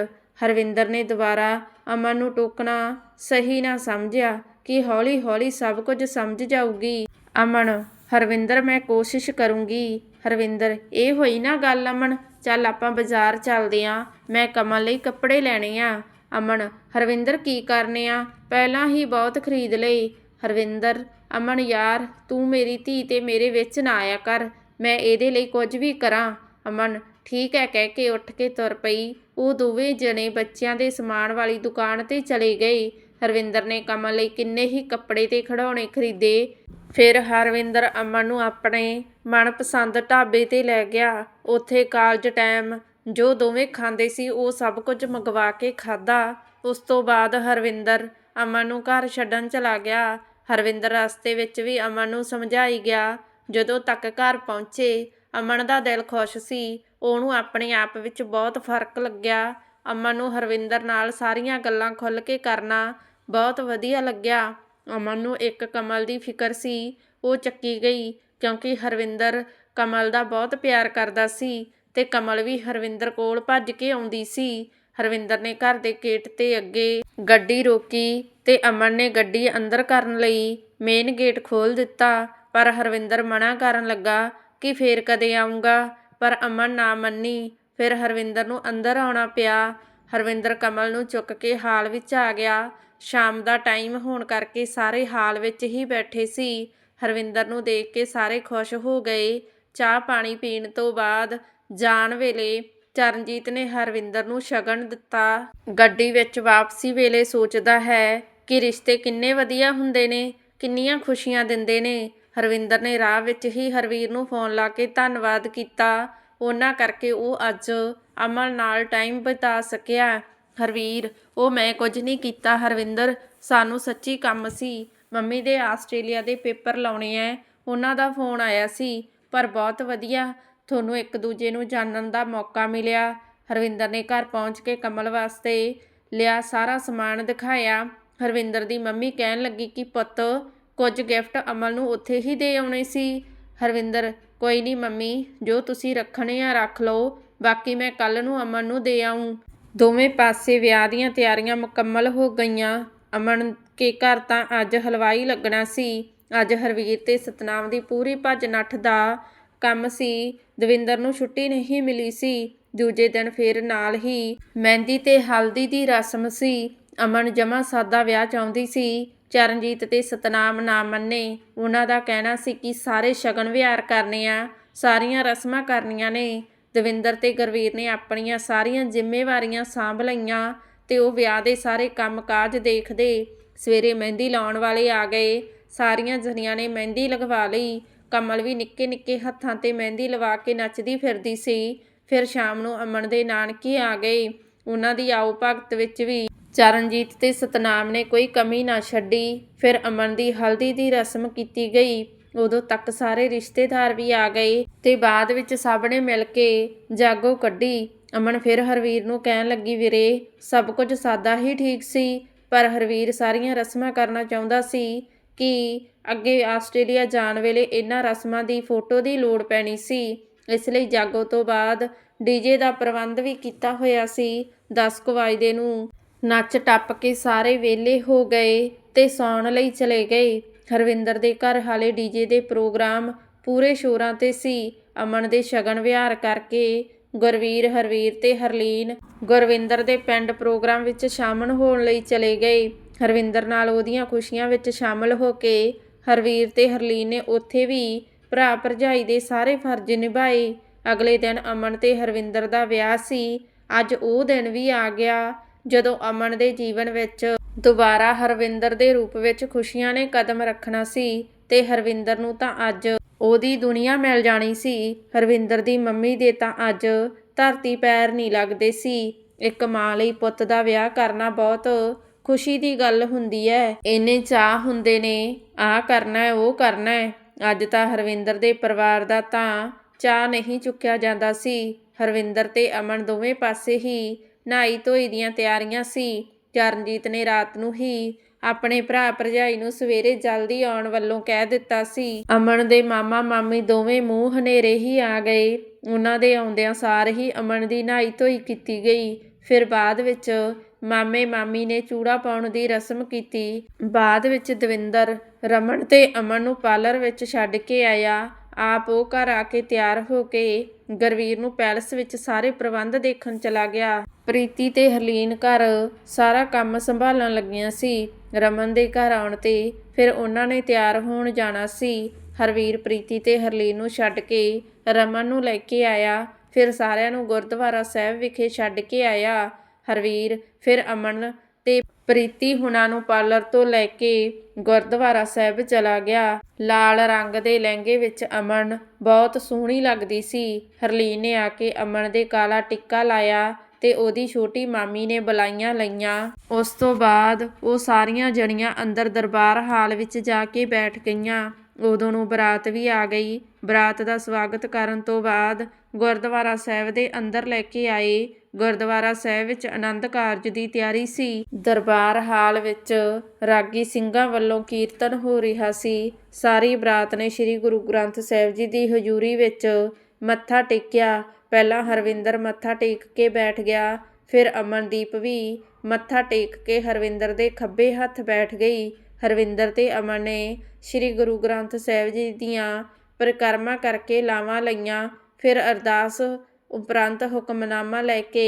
ਹਰਵਿੰਦਰ ਨੇ ਦੁਬਾਰਾ ਅਮਨ ਨੂੰ ਟੋਕਣਾ ਸਹੀ ਨਾ ਸਮਝਿਆ ਕਿ ਹੌਲੀ-ਹੌਲੀ ਸਭ ਕੁਝ ਸਮਝ ਜਾਊਗੀ। ਅਮਨ, ਹਰਵਿੰਦਰ, ਮੈਂ ਕੋਸ਼ਿਸ਼ ਕਰੂੰਗੀ। ਹਰਵਿੰਦਰ, ਇਹ ਹੋਈ ਨਾ ਗੱਲ ਅਮਨ? ਚੱਲ ਆਪਾਂ ਬਾਜ਼ਾਰ ਚੱਲਦੇ ਆਂ। ਮੈਂ ਕਮਲ ਲਈ ਕੱਪੜੇ ਲੈਣੇ ਆ। ਅਮਨ, ਹਰਵਿੰਦਰ ਕੀ ਕਰਨੇ ਆ? ਪਹਿਲਾਂ ਹੀ ਬਹੁਤ ਖਰੀਦ ਲਈ। ਹਰਵਿੰਦਰ, ਅਮਨ ਯਾਰ, ਤੂੰ ਮੇਰੀ ਧੀ ਤੇ ਮੇਰੇ ਵਿੱਚ ਨਾ ਆਇਆ ਕਰ। ਮੈਂ ਇਹਦੇ ਲਈ ਕੁਝ ਵੀ ਕਰਾਂ। ਅਮਨ, ਠੀਕ ਹੈ, ਕਹਿ ਕੇ ਉੱਠ ਕੇ ਤੁਰ ਪਈ। ਉਹ ਦੋਵੇਂ ਜਣੇ ਬੱਚਿਆਂ ਦੇ ਸਮਾਨ ਵਾਲੀ ਦੁਕਾਨ ਤੇ ਚਲੇ ਗਏ। ਹਰਵਿੰਦਰ ਨੇ ਕਮਲ ਲਈ ਕਿੰਨੇ ਹੀ ਕੱਪੜੇ ਤੇ ਖਿਡੌਣੇ ਖਰੀਦੇ। ਫਿਰ ਹਰਵਿੰਦਰ ਅਮਨ ਨੂੰ ਆਪਣੇ ਮਨਪਸੰਦ ਢਾਬੇ ਤੇ ਲੈ ਗਿਆ। ਉੱਥੇ ਕਾਲਜ ਟਾਈਮ ਜੋ ਦੋਵੇਂ ਖਾਂਦੇ ਸੀ, ਉਹ ਸਭ ਕੁਝ ਮੰਗਵਾ ਕੇ ਖਾਦਾ ਉਸ ਤੋਂ ਬਾਅਦ ਹਰਵਿੰਦਰ ਅਮਨ ਨੂੰ ਘਰ ਛੱਡਣ ਚਲਾ ਗਿਆ। ਹਰਵਿੰਦਰ ਰਸਤੇ ਵਿੱਚ ਵੀ ਅਮਨ ਨੂੰ ਸਮਝਾਈ ਗਿਆ। ਜਦੋਂ ਤੱਕ ਘਰ ਪਹੁੰਚੇ, ਅਮਨ ਦਾ ਦਿਲ ਖੁਸ਼ ਸੀ। ਉਹਨੂੰ ਆਪਣੇ ਆਪ ਵਿੱਚ ਬਹੁਤ ਫ਼ਰਕ ਲੱਗਿਆ। ਅਮਨ ਨੂੰ ਹਰਵਿੰਦਰ ਨਾਲ ਸਾਰੀਆਂ ਗੱਲਾਂ ਖੁੱਲ੍ਹ ਕੇ ਕਰਨਾ ਬਹੁਤ ਵਧੀਆ ਲੱਗਿਆ। ਅਮਨ ਨੂੰ ਇੱਕ ਕਮਲ ਦੀ ਫਿਕਰ ਸੀ। ਉਹ ਚੱਕੀ ਗਈ ਕਿਉਂਕਿ ਹਰਵਿੰਦਰ ਕਮਲ ਦਾ ਬਹੁਤ ਪਿਆਰ ਕਰਦਾ ਸੀ ਤੇ ਕਮਲ ਵੀ ਹਰਵਿੰਦਰ ਕੋਲ ਭੱਜ ਕੇ ਆਉਂਦੀ ਸੀ। ਹਰਵਿੰਦਰ ਨੇ ਘਰ ਦੇ ਗੇਟ ਤੇ ਅੱਗੇ ਗੱਡੀ ਰੋਕੀ ਤੇ ਅਮਨ ਨੇ ਗੱਡੀ ਅੰਦਰ ਕਰਨ ਲਈ ਮੇਨ ਗੇਟ ਖੋਲ ਦਿੱਤਾ। ਪਰ ਹਰਵਿੰਦਰ ਮਨਾ ਕਰਨ ਲੱਗਾ ਕਿ ਫੇਰ ਕਦੇ ਆਉਂਗਾ ਪਰ ਅਮਨ ਨਾ ਮੰਨੀ। ਫਿਰ ਹਰਵਿੰਦਰ ਨੂੰ ਅੰਦਰ ਆਉਣਾ ਪਿਆ। ਹਰਵਿੰਦਰ ਕਮਲ ਨੂੰ ਚੁੱਕ ਕੇ ਹਾਲ ਵਿੱਚ ਆ ਗਿਆ। ਸ਼ਾਮ ਦਾ ਟਾਈਮ ਹੋਣ ਕਰਕੇ ਸਾਰੇ ਹਾਲ ਵਿੱਚ ਹੀ ਬੈਠੇ ਸੀ। ਹਰਵਿੰਦਰ ਨੂੰ ਦੇਖ ਕੇ ਸਾਰੇ ਖੁਸ਼ ਹੋ ਗਏ। ਚਾਹ ਪਾਣੀ ਪੀਣ ਤੋਂ ਬਾਅਦ ਜਾਣ ਵੇਲੇ ਚਰਨਜੀਤ ਨੇ ਹਰਵਿੰਦਰ ਨੂੰ ਸ਼ਗਨ ਦਿੱਤਾ। ਗੱਡੀ ਵਿੱਚ ਵਾਪਸੀ ਵੇਲੇ ਸੋਚਦਾ ਹੈ ਕਿ ਰਿਸ਼ਤੇ ਕਿੰਨੇ ਵਧੀਆ ਹੁੰਦੇ ਨੇ, ਕਿੰਨੀਆਂ ਖੁਸ਼ੀਆਂ ਦਿੰਦੇ ਨੇ। ਹਰਵਿੰਦਰ ਨੇ ਰਾਹ ਵਿੱਚ ਹੀ ਹਰਵੀਰ ਨੂੰ ਫੋਨ ਲਾ ਕੇ ਧੰਨਵਾਦ ਕੀਤਾ। ਉਹਨਾਂ ਕਰਕੇ ਉਹ ਅੱਜ ਅਮਲ ਨਾਲ ਟਾਈਮ ਬਿਤਾ ਸਕਿਆ। ਹਰਵੀਰ, ਉਹ ਮੈਂ ਕੁਝ ਨਹੀਂ ਕੀਤਾ। ਹਰਵਿੰਦਰ, ਸਾਨੂੰ ਸੱਚੀ ਕੰਮ ਸੀ। ਮੰਮੀ ਦੇ ਆਸਟ੍ਰੇਲੀਆ ਦੇ ਪੇਪਰ ਲਾਉਣੇ ਐ। ਉਹਨਾਂ ਦਾ ਫੋਨ ਆਇਆ ਸੀ, ਪਰ ਬਹੁਤ ਵਧੀਆ। ਤੁਹਾਨੂੰ ਇੱਕ ਦੂਜੇ ਨੂੰ ਜਾਣਨ ਦਾ ਮੌਕਾ ਮਿਲਿਆ। ਹਰਵਿੰਦਰ ਨੇ ਘਰ ਪਹੁੰਚ ਕੇ ਕਮਲ ਵਾਸਤੇ ਲਿਆ ਸਾਰਾ ਸਮਾਨ ਦਿਖਾਇਆ। ਹਰਵਿੰਦਰ ਦੀ ਮੰਮੀ ਕਹਿਣ ਲੱਗੀ ਕਿ, ਪੁੱਤ, ਕੁਝ ਗਿਫਟ ਅਮਲ ਨੂੰ ਉੱਥੇ ਹੀ ਦੇ ਆਉਣੇ ਸੀ। ਹਰਵਿੰਦਰ, ਕੋਈ ਨਹੀਂ ਮੰਮੀ, ਜੋ ਤੁਸੀਂ ਰੱਖਣੇ ਆ, ਰੱਖ ਲਓ। ਬਾਕੀ ਮੈਂ ਕੱਲ ਨੂੰ ਅਮਨ ਨੂੰ ਦੇ ਆਉਂ ਦੋਵੇਂ ਪਾਸੇ ਵਿਆਹ ਦੀਆਂ ਤਿਆਰੀਆਂ ਮੁਕੰਮਲ ਹੋ ਗਈਆਂ। ਅਮਨ ਕੇ ਘਰ ਤਾਂ ਅੱਜ ਹਲਵਾਈ ਲੱਗਣਾ ਸੀ। ਅੱਜ ਹਰਵੀਰ ਤੇ ਸਤਨਾਮ ਦੀ ਪੂਰੀ ਭੱਜ ਨੱਠ ਦਾ ਕੰਮ ਸੀ। ਦਵਿੰਦਰ ਨੂੰ ਛੁੱਟੀ ਨਹੀਂ ਮਿਲੀ ਸੀ। ਦੂਜੇ ਦਿਨ ਫੇਰ ਨਾਲ ਹੀ ਮਹਿੰਦੀ ਤੇ ਹਲਦੀ ਦੀ ਰਸਮ ਸੀ। ਅਮਨ ਜਮਾ ਸਾਦਾ ਵਿਆਹ ਚਾਹੁੰਦੀ ਸੀ। ਚਰਨਜੀਤ ਤੇ ਸਤਨਾਮ ਨਾ ਮੰਨੇ। ਉਹਨਾਂ ਦਾ ਕਹਿਣਾ ਸੀ ਕਿ ਸਾਰੇ ਸ਼ਗਨ ਵਿਹਾਰ ਕਰਨੇ ਆ। ਸਾਰੀਆਂ ਰਸਮਾਂ ਕਰਨੀਆਂ ਨੇ। ਦਵਿੰਦਰ ਤੇ ਗੁਰਵੀਰ ਨੇ ਆਪਣੀਆਂ ਸਾਰੀਆਂ ਜ਼ਿੰਮੇਵਾਰੀਆਂ ਸਾਂਭ ਲਈਆਂ ਤੇ ਉਹ ਵਿਆਹ ਦੇ ਸਾਰੇ ਕੰਮਕਾਜ ਦੇਖਦੇ ਸਵੇਰੇ ਮਹਿੰਦੀ ਲਾਉਣ ਵਾਲੇ ਆ ਗਏ। ਸਾਰੀਆਂ ਜਨੀਆਂ ਨੇ ਮਹਿੰਦੀ ਲਗਵਾ ਲਈ। ਕਮਲ ਵੀ ਨਿੱਕੇ ਨਿੱਕੇ ਹੱਥਾਂ ਤੇ ਮਹਿੰਦੀ ਲਵਾ ਕੇ ਨੱਚਦੀ ਫਿਰਦੀ ਸੀ। ਫਿਰ ਸ਼ਾਮ ਨੂੰ ਅਮਨ ਦੇ ਨਾਨਕੇ ਆ ਗਏ। ਉਹਨਾਂ ਦੀ ਆਓ ਭਗਤ ਵਿੱਚ ਵੀ ਚਰਨਜੀਤ ਤੇ ਸਤਨਾਮ ਨੇ ਕੋਈ ਕਮੀ ਨਾ ਛੱਡੀ। ਫਿਰ ਅਮਨ ਦੀ ਹਲਦੀ ਦੀ ਰਸਮ ਕੀਤੀ ਗਈ। ਉਦੋਂ ਤੱਕ ਸਾਰੇ ਰਿਸ਼ਤੇਦਾਰ ਵੀ ਆ ਗਏ ਤੇ ਬਾਅਦ ਵਿੱਚ ਸਭ ਨੇ ਮਿਲ ਕੇ ਜਾਗੋ ਕੱਢੀ। ਅਮਨ ਫਿਰ ਹਰਵੀਰ ਨੂੰ ਕਹਿਣ ਲੱਗੀ, ਵੀਰੇ, ਸਭ ਕੁਝ ਸਾਦਾ ਹੀ ਠੀਕ ਸੀ, ਪਰ ਹਰਵੀਰ ਸਾਰੀਆਂ ਰਸਮਾਂ ਕਰਨਾ ਚਾਹੁੰਦਾ ਸੀ ਕਿ ਅੱਗੇ ਆਸਟ੍ਰੇਲੀਆ ਜਾਣ ਵੇਲੇ ਇਹਨਾਂ ਰਸਮਾਂ ਦੀ ਫੋਟੋ ਦੀ ਲੋੜ ਪੈਣੀ ਸੀ। ਇਸ ਲਈ ਜਾਗੋ ਤੋਂ ਬਾਅਦ ਡੀਜੇ ਦਾ ਪ੍ਰਬੰਧ ਵੀ ਕੀਤਾ ਹੋਇਆ ਸੀ। 10 ਕੁ ਵਜੇ ਨੂੰ ਨੱਚ ਟੱਪ ਕੇ ਸਾਰੇ ਵਿਹਲੇ ਹੋ ਗਏ ਤੇ ਸੌਣ ਲਈ ਚਲੇ ਗਏ। ਹਰਵਿੰਦਰ ਦੇ ਘਰ ਹਾਲੇ ਡੀਜੇ ਦੇ ਪ੍ਰੋਗਰਾਮ ਪੂਰੇ ਸ਼ੋਰਾਂ ਤੇ ਸੀ। ਅਮਨ ਦੇ ਸ਼ਗਨ ਵਿਹਾਰ ਕਰਕੇ ਗੁਰਵੀਰ, ਹਰਵੀਰ ਤੇ ਹਰਲੀਨ ਗੁਰਵਿੰਦਰ ਦੇ ਪਿੰਡ ਪ੍ਰੋਗਰਾਮ ਵਿੱਚ ਸ਼ਾਮਲ ਹੋਣ ਲਈ ਚਲੇ ਗਏ। ਹਰਵਿੰਦਰ ਨਾਲ ਉਹਦੀਆਂ ਖੁਸ਼ੀਆਂ ਵਿੱਚ ਸ਼ਾਮਲ ਹੋ ਕੇ ਹਰਵੀਰ ਤੇ ਹਰਲੀਨ ਨੇ ਉੱਥੇ ਵੀ ਭਰਾ ਭਰਜਾਈ ਦੇ ਸਾਰੇ ਫਰਜ਼ ਨਿਭਾਏ। ਅਗਲੇ ਦਿਨ ਅਮਨ ਤੇ ਹਰਵਿੰਦਰ ਦਾ ਵਿਆਹ ਸੀ। ਅੱਜ ਉਹ ਦਿਨ ਵੀ ਆ ਗਿਆ। ਜਦੋਂ ਅਮਨ ਦੇ ਜੀਵਨ ਵਿੱਚ ਦੁਬਾਰਾ ਹਰਵਿੰਦਰ ਦੇ ਰੂਪ ਵਿੱਚ ਖੁਸ਼ੀਆਂ ਨੇ ਕਦਮ ਰੱਖਣਾ ਸੀ ਤੇ ਹਰਵਿੰਦਰ ਨੂੰ ਤਾਂ ਅੱਜ ਉਹਦੀ ਦੁਨੀਆ ਮਿਲ ਜਾਣੀ ਸੀ, ਹਰਵਿੰਦਰ ਦੀ ਮੰਮੀ ਦੇ ਤਾਂ ਅੱਜ ਧਰਤੀ ਪੈਰ ਨਹੀਂ ਲੱਗਦੇ ਸੀ। ਇੱਕ ਮਾਂ ਲਈ ਪੁੱਤ ਦਾ ਵਿਆਹ ਕਰਨਾ ਬਹੁਤ ਖੁਸ਼ੀ ਦੀ ਗੱਲ ਹੁੰਦੀ ਹੈ ਇੰਨੇ ਚਾਹ ਹੁੰਦੇ ਨੇ, ਆਹ ਕਰਨਾ ਹੈ ਉਹ ਕਰਨਾ ਹੈ ਅੱਜ ਤਾਂ ਹਰਵਿੰਦਰ ਦੇ ਪਰਿਵਾਰ ਦਾ ਤਾਂ ਚਾਹ ਨਹੀਂ ਚੁੱਕਿਆ ਜਾਂਦਾ ਸੀ। ਹਰਵਿੰਦਰ ਤੇ ਅਮਨ ਦੋਵੇਂ ਪਾਸੇ ਹੀ ਨਹਾਈ ਧੋਈ ਦੀਆਂ ਤਿਆਰੀਆਂ ਸੀ। ਚਰਨਜੀਤ ਨੇ ਰਾਤ ਨੂੰ ਹੀ ਆਪਣੇ ਭਰਾ ਭਰਜਾਈ ਨੂੰ ਸਵੇਰੇ ਜਲਦੀ ਆਉਣ ਵੱਲੋਂ ਕਹਿ ਦਿੱਤਾ ਸੀ। ਅਮਨ ਦੇ ਮਾਮਾ ਮਾਮੀ ਦੋਵੇਂ ਮੂੰਹ ਹਨੇਰੇ ਹੀ ਆ ਗਏ। ਉਹਨਾਂ ਦੇ ਆਉਂਦਿਆਂ ਸਾਰ ਹੀ ਅਮਨ ਦੀ ਨਹਾਈ ਧੋਈ ਕੀਤੀ ਗਈ। ਫਿਰ ਬਾਅਦ ਵਿੱਚ ਮਾਮੇ ਮਾਮੀ ਨੇ ਚੂੜਾ ਪਾਉਣ ਦੀ ਰਸਮ ਕੀਤੀ। ਬਾਅਦ ਵਿੱਚ ਦਵਿੰਦਰ ਰਮਨ ਤੇ ਅਮਨ ਨੂੰ ਪਾਰਲਰ ਵਿੱਚ ਛੱਡ ਕੇ ਆਇਆ। ਆਪ ਉਹ ਘਰ ਆ ਕੇ ਤਿਆਰ ਹੋ ਕੇ ਗੁਰਵੀਰ ਨੂੰ ਪੈਲਸ ਵਿੱਚ ਸਾਰੇ ਪ੍ਰਬੰਧ ਦੇਖਣ ਚਲਾ ਗਿਆ। ਪ੍ਰੀਤੀ ਤੇ ਹਰਲੀਨ ਘਰ ਸਾਰਾ ਕੰਮ ਸੰਭਾਲਣ ਲੱਗੀਆਂ ਸੀ। ਰਮਨ ਦੇ ਘਰ ਆਉਣ ਤੇ ਫਿਰ ਉਹਨਾਂ ਨੇ ਤਿਆਰ ਹੋਣ ਜਾਣਾ ਸੀ। ਹਰਵੀਰ, ਪ੍ਰੀਤੀ ਤੇ ਹਰਲੀਨ ਨੂੰ ਛੱਡ ਕੇ ਰਮਨ ਨੂੰ ਲੈ ਕੇ ਆਇਆ। ਫਿਰ ਸਾਰਿਆਂ ਨੂੰ ਗੁਰਦੁਆਰਾ ਸਾਹਿਬ ਵਿਖੇ ਛੱਡ ਕੇ ਆਇਆ। ਹਰਵੀਰ, ਫਿਰ ਅਮਨ ਤੇ ਪ੍ਰੀਤੀ ਹੁਣਾਂ ਨੂੰ ਪਾਰਲਰ ਤੋਂ ਲੈ ਕੇ ਗੁਰਦੁਆਰਾ ਸਾਹਿਬ ਚਲਾ ਗਿਆ। ਲਾਲ ਰੰਗ ਦੇ ਲਹਿੰਗੇ ਵਿੱਚ ਅਮਨ ਬਹੁਤ ਸੋਹਣੀ ਲੱਗਦੀ ਸੀ। ਹਰਲੀਨ ਨੇ ਆ ਕੇ ਅਮਨ ਦੇ ਕਾਲਾ ਟਿੱਕਾ ਲਾਇਆ। ਤੇ ਉਹਦੀ ਛੋਟੀ ਮਾਮੀ ਨੇ ਬੁਲਾਈਆਂ ਲਈਆਂ। ਉਸ ਤੋਂ ਬਾਅਦ ਉਹ ਸਾਰੀਆਂ ਜਣੀਆਂ ਅੰਦਰ ਦਰਬਾਰ ਹਾਲ ਵਿੱਚ ਜਾ ਕੇ ਬੈਠ ਗਈਆਂ। ਉਦੋਂ ਨੂੰ ਬਰਾਤ ਵੀ ਆ ਗਈ। ਬਰਾਤ ਦਾ ਸਵਾਗਤ ਕਰਨ ਤੋਂ ਬਾਅਦ ਗੁਰਦੁਆਰਾ ਸਾਹਿਬ ਦੇ ਅੰਦਰ ਲੈ ਕੇ ਆਏ। ਗੁਰਦੁਆਰਾ ਸਾਹਿਬ ਵਿੱਚ ਆਨੰਦ ਕਾਰਜ ਦੀ ਤਿਆਰੀ ਸੀ। ਦਰਬਾਰ ਹਾਲ ਵਿੱਚ ਰਾਗੀ ਸਿੰਘਾਂ ਵੱਲੋਂ ਕੀਰਤਨ ਹੋ ਰਿਹਾ ਸੀ। ਸਾਰੀ ਬਰਾਤ ਨੇ ਸ੍ਰੀ ਗੁਰੂ ਗ੍ਰੰਥ ਸਾਹਿਬ ਜੀ ਦੀ ਹਜ਼ੂਰੀ ਵਿੱਚ ਮੱਥਾ ਟੇਕਿਆ। ਪਹਿਲਾਂ ਹਰਵਿੰਦਰ ਮੱਥਾ ਟੇਕ ਕੇ ਬੈਠ ਗਿਆ, ਫਿਰ ਅਮਨਦੀਪ ਵੀ ਮੱਥਾ ਟੇਕ ਕੇ ਹਰਵਿੰਦਰ ਦੇ ਖੱਬੇ ਹੱਥ ਬੈਠ ਗਈ। ਹਰਵਿੰਦਰ ਤੇ ਅਮਨ ਨੇ ਸ੍ਰੀ ਗੁਰੂ ਗ੍ਰੰਥ ਸਾਹਿਬ ਜੀ ਦੀਆਂ ਪਰਿਕਰਮਾ ਕਰਕੇ ਲਾਵਾਂ ਲਈਆਂ। ਫਿਰ ਅਰਦਾਸ ਉਪਰੰਤ ਹੁਕਮਨਾਮਾ ਲੈ ਕੇ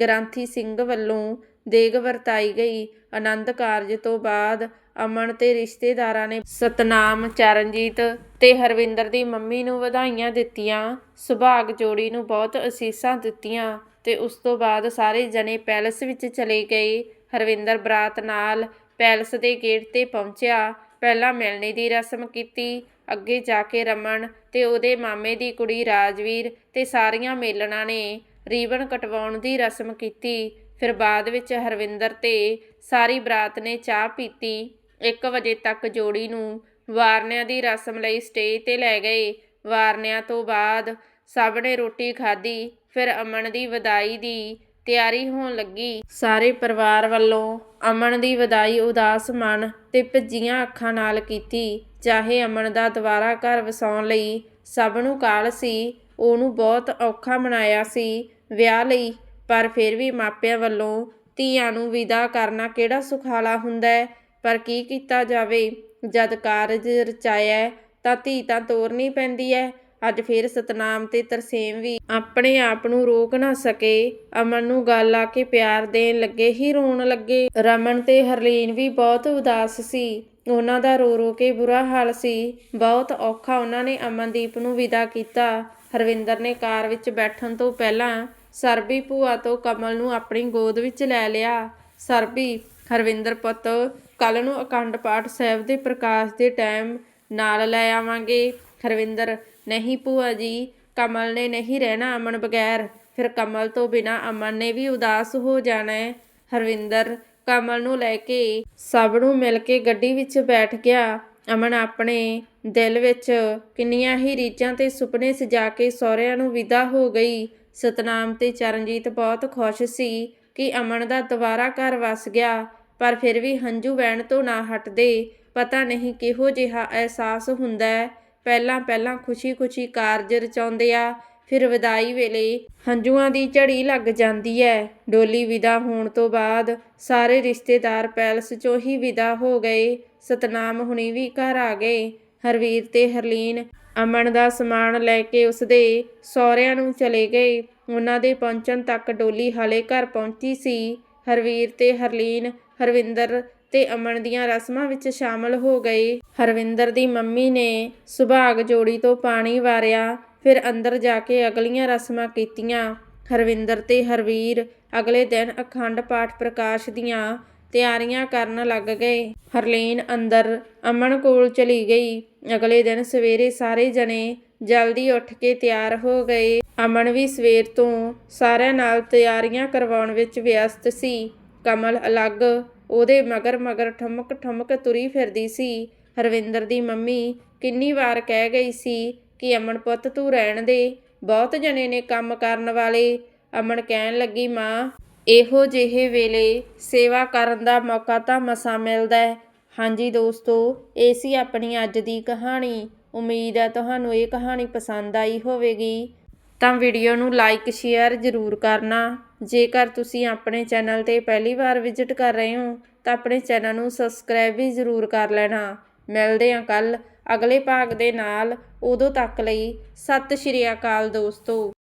ਗ੍ਰੰਥੀ ਸਿੰਘ ਵੱਲੋਂ ਦੇਗ ਵਰਤਾਈ ਗਈ। ਆਨੰਦ ਕਾਰਜ ਤੋਂ ਬਾਅਦ ਅਮਨ ਤੇ ਰਿਸ਼ਤੇਦਾਰਾਂ ਨੇ ਸਤਨਾਮ, ਚਰਨਜੀਤ ਤੇ ਹਰਵਿੰਦਰ ਦੀ ਮੰਮੀ ਨੂੰ ਵਧਾਈਆਂ ਦਿੱਤੀਆਂ, ਸੁਭਾਗ ਜੋੜੀ ਨੂੰ ਬਹੁਤ ਅਸੀਸਾਂ ਦਿੱਤੀਆਂ ਤੇ ਉਸ ਤੋਂ ਬਾਅਦ ਸਾਰੇ ਜਣੇ ਪੈਲਸ ਵਿੱਚ ਚਲੇ ਗਏ। ਹਰਵਿੰਦਰ ਬਰਾਤ ਨਾਲ ਪੈਲਸ ਦੇ ਗੇਟ ਤੇ ਪਹੁੰਚਿਆ। ਪਹਿਲਾਂ ਮਿਲਣੇ ਦੀ ਰਸਮ ਕੀਤੀ, ਅੱਗੇ ਜਾ ਕੇ ਰਮਨ ਤੇ ਉਹਦੇ ਮਾਮੇ ਦੀ ਕੁੜੀ ਰਾਜਵੀਰ ਤੇ ਸਾਰੀਆਂ ਮੇਲਣਾ ਨੇ ਰੀਬਨ ਕਟਵਾਉਣ ਦੀ ਰਸਮ ਕੀਤੀ। ਫਿਰ ਬਾਅਦ ਵਿੱਚ ਹਰਵਿੰਦਰ ਤੇ ਸਾਰੀ ਬਰਾਤ ਨੇ ਚਾਹ ਪੀਤੀ। 1 ਵਜੇ ਤੱਕ ਜੋੜੀ ਨੂੰ ਵਾਰਨਿਆਂ ਦੀ ਰਸਮ ਲਈ ਸਟੇਜ ਤੇ ਲੈ ਗਏ। ਵਾਰਨਿਆਂ ਤੋਂ ਬਾਅਦ ਸਭ ਨੇ ਰੋਟੀ ਖਾਧੀ, ਫਿਰ ਅਮਨ ਦੀ ਵਿਦਾਈ ਦੀ ਤਿਆਰੀ ਹੋਣ ਲੱਗੀ। ਸਾਰੇ ਪਰਿਵਾਰ ਵੱਲੋਂ ਅਮਨ ਦੀ ਵਿਦਾਈ ਉਦਾਸ ਮਨ ਤੇ ਭਿੱਜੀਆਂ ਅੱਖਾਂ ਨਾਲ ਕੀਤੀ। ਚਾਹੇ ਅਮਨ ਦਾ ਦੁਬਾਰਾ ਘਰ ਵਸਾਉਣ ਲਈ ਸਭ ਨੂੰ ਕਾਲ ਸੀ, ਉਹਨੂੰ ਬਹੁਤ ਔਖਾ ਮਨਾਇਆ ਸੀ ਵਿਆਹ ਲਈ, ਪਰ ਫਿਰ ਵੀ ਮਾਪਿਆਂ ਵੱਲੋਂ ਧੀਆਂ ਨੂੰ ਵਿਦਾ ਕਰਨਾ ਕਿਹੜਾ ਸੁਖਾਲਾ ਹੁੰਦਾ ਹੈ? ਪਰ ਕੀ ਕੀਤਾ ਜਾਵੇ? ਜਦ ਕਾਰਜ ਰਚਾਇਆ ਤਾਂ ਧੀ ਤਾਂ ਤੋਰਨੀ ਪੈਂਦੀ ਹੈ। ਅੱਜ ਫਿਰ ਸਤਨਾਮ ਤੇ ਤਰਸੇਮ ਵੀ ਆਪਣੇ ਆਪ ਨੂੰ ਰੋਕ ਨਾ ਸਕੇ। ਅਮਨ ਨੂੰ ਗੱਲ ਆ ਕੇ ਪਿਆਰ ਦੇਣ ਲੱਗੇ ਹੀ ਰੋਣ ਲੱਗੇ। ਰਮਨ ਤੇ ਹਰਲੀਨ ਵੀ ਬਹੁਤ ਉਦਾਸ ਸੀ। ਉਹਨਾਂ ਦਾ ਰੋ ਰੋ ਕੇ ਬੁਰਾ ਹਾਲ ਸੀ। ਬਹੁਤ ਔਖਾ ਉਹਨਾਂ ਨੇ ਅਮਨਦੀਪ ਨੂੰ ਵਿਦਾ ਕੀਤਾ। ਹਰਵਿੰਦਰ ਨੇ ਕਾਰ ਵਿੱਚ ਬੈਠਣ ਤੋਂ ਪਹਿਲਾਂ ਸਰਬੀ ਭੂਆ ਤੋਂ ਕਮਲ ਨੂੰ ਆਪਣੀ ਗੋਦ ਵਿੱਚ ਲੈ ਲਿਆ। ਸਰਬੀ, ਹਰਵਿੰਦਰ ਪੁੱਤ ਕੱਲ ਨੂੰ ਅਖੰਡ ਪਾਠ ਸਾਹਿਬ ਦੇ ਪ੍ਰਕਾਸ਼ ਦੇ ਟਾਈਮ ਨਾਲ ਲੈ ਆਵਾਂਗੇ। ਹਰਵਿੰਦਰ, ਨਹੀਂ ਭੂਆ ਜੀ, ਕਮਲ ਨੇ ਨਹੀਂ ਰਹਿਣਾ ਅਮਨ ਬਗੈਰ। ਫਿਰ ਕਮਲ ਤੋਂ ਬਿਨਾ ਅਮਨ ਨੇ ਵੀ ਉਦਾਸ ਹੋ ਜਾਣਾ ਹੈ। ਹਰਵਿੰਦਰ ਕਮਲ ਨੂੰ ਲੈ ਕੇ ਸਭ ਨੂੰ ਮਿਲ ਕੇ ਗੱਡੀ ਵਿੱਚ ਬੈਠ ਗਿਆ। ਅਮਨ ਆਪਣੇ ਦਿਲ ਵਿੱਚ ਕਿੰਨੀਆਂ ਹੀ ਰੀਝਾਂ ਤੇ ਸੁਪਨੇ ਸਜਾ ਕੇ ਸਹੁਰਿਆਂ ਨੂੰ ਵਿਦਾ ਹੋ ਗਈ। ਸਤਨਾਮ ਤੇ ਚਰਨਜੀਤ ਬਹੁਤ ਖੁਸ਼ ਸੀ ਕਿ ਅਮਨ ਦਾ ਦੁਬਾਰਾ ਘਰ ਵਸ ਗਿਆ। ਪਰ ਫਿਰ ਵੀ ਹੰਝੂ ਵਹਿਣ ਤੋਂ ਨਾ ਹਟਦੇ, ਪਤਾ ਨਹੀਂ ਕਿਹੋ ਜਿਹਾ ਅਹਿਸਾਸ ਹੁੰਦਾ ਪਹਿਲਾਂ ਪਹਿਲਾਂ ਖੁਸ਼ੀ-ਖੁਸ਼ੀ ਕਾਰਜ ਰਚਾਉਂਦੇ ਆ, ਫਿਰ ਵਿਦਾਈ ਵੇਲੇ ਹੰਝੂਆਂ ਦੀ ਝੜੀ ਲੱਗ ਜਾਂਦੀ ਹੈ। ਡੋਲੀ ਵਿਦਾ ਹੋਣ ਤੋਂ ਬਾਅਦ ਸਾਰੇ ਰਿਸ਼ਤੇਦਾਰ ਪੈਲਸ ਚੋਂ ਹੀ ਵਿਦਾ ਹੋ ਗਏ। ਸਤਨਾਮ ਹੁਣੀ ਵੀ ਘਰ ਆ ਗਏ। ਹਰਵੀਰ ਤੇ ਹਰਲੀਨ ਅਮਨ ਦਾ ਸਮਾਨ ਲੈ ਕੇ ਉਸਦੇ ਸਹੁਰਿਆਂ ਨੂੰ ਚਲੇ ਗਏ। ਉਹਨਾਂ ਦੇ ਪਹੁੰਚਣ ਤੱਕ ਡੋਲੀ ਹਾਲੇ ਘਰ ਪਹੁੰਚੀ ਸੀ। ਹਰਵੀਰ ਤੇ ਹਰਲੀਨ, ਹਰਵਿੰਦਰ ਤੇ ਅਮਨ ਦੀਆਂ ਰਸਮਾਂ ਵਿੱਚ ਸ਼ਾਮਲ ਹੋ ਗਏ। ਹਰਵਿੰਦਰ ਦੀ ਮੰਮੀ ਨੇ ਸੁਭਾਗ ਜੋੜੀ ਤੋਂ ਪਾਣੀ ਵਾਰਿਆ, ਫਿਰ ਅੰਦਰ ਜਾ ਕੇ ਅਗਲੀਆਂ ਰਸਮਾਂ ਕੀਤੀਆਂ। ਹਰਵਿੰਦਰ ਤੇ ਹਰਵੀਰ ਅਗਲੇ ਦਿਨ ਅਖੰਡ ਪਾਠ ਪ੍ਰਕਾਸ਼ ਦੀਆਂ ਤਿਆਰੀਆਂ ਕਰਨ ਲੱਗ ਗਏ। ਹਰਲੀਨ ਅੰਦਰ ਅਮਨ ਕੋਲ ਚਲੀ ਗਈ। ਅਗਲੇ ਦਿਨ ਸਵੇਰੇ ਸਾਰੇ ਜਣੇ ਜਲਦੀ ਉੱਠ ਕੇ ਤਿਆਰ ਹੋ ਗਏ। ਅਮਨ ਵੀ ਸਵੇਰ ਤੋਂ ਸਾਰਿਆਂ ਨਾਲ ਤਿਆਰੀਆਂ ਕਰਵਾਉਣ ਵਿੱਚ ਵਿਅਸਤ ਸੀ। ਕਮਲ ਅਲੱਗ, ਉਹਦੇ ਮਗਰ ਮਗਰ ਠਮਕ ਠਮਕ ਤੁਰੀ ਫਿਰਦੀ ਸੀ। ਹਰਵਿੰਦਰ ਦੀ ਮੰਮੀ ਕਿੰਨੀ ਵਾਰ ਕਹਿ ਗਈ ਸੀ ਕਿ, ਅਮਨ ਪੁੱਤ, ਤੂੰ ਰਹਿਣ ਦੇ। ਬਹੁਤ ਜਣੇ ਨੇ ਕੰਮ ਕਰਨ ਵਾਲੇ। ਅਮਨ ਕਹਿਣ ਲੱਗੀ, ਮਾਂ, ਇਹੋ ਜਿਹੇ ਵੇਲੇ ਸੇਵਾ ਕਰਨ ਦਾ ਮੌਕਾ ਤਾਂ ਮਸਾ ਮਿਲਦਾ ਹੈ। ਹਾਂਜੀ ਦੋਸਤੋ, ਇਹ ਸੀ ਆਪਣੀ ਅੱਜ ਦੀ ਕਹਾਣੀ। ਉਮੀਦ ਹੈ ਤੁਹਾਨੂੰ ਇਹ ਕਹਾਣੀ ਪਸੰਦ ਆਈ ਹੋਵੇਗੀ। ਤਾਂ ਵੀਡੀਓ ਨੂੰ ਲਾਈਕ ਸ਼ੇਅਰ ਜ਼ਰੂਰ ਕਰਨਾ। ਜੇਕਰ ਤੁਸੀਂ ਆਪਣੇ ਚੈਨਲ ਤੇ ਪਹਿਲੀ ਵਾਰ ਵਿਜ਼ਿਟ ਕਰ ਰਹੇ ਹੋ, ਤਾਂ ਆਪਣੇ ਚੈਨਲ ਨੂੰ ਸਬਸਕ੍ਰਾਈਬ ਵੀ ਜ਼ਰੂਰ ਕਰ ਲੈਣਾ। ਮਿਲਦੇ ਹਾਂ ਕੱਲ ਅਗਲੇ ਭਾਗ ਦੇ ਨਾਲ। ਉਦੋਂ ਤੱਕ ਲਈ ਸਤਿ ਸ਼੍ਰੀ ਅਕਾਲ ਦੋਸਤੋ।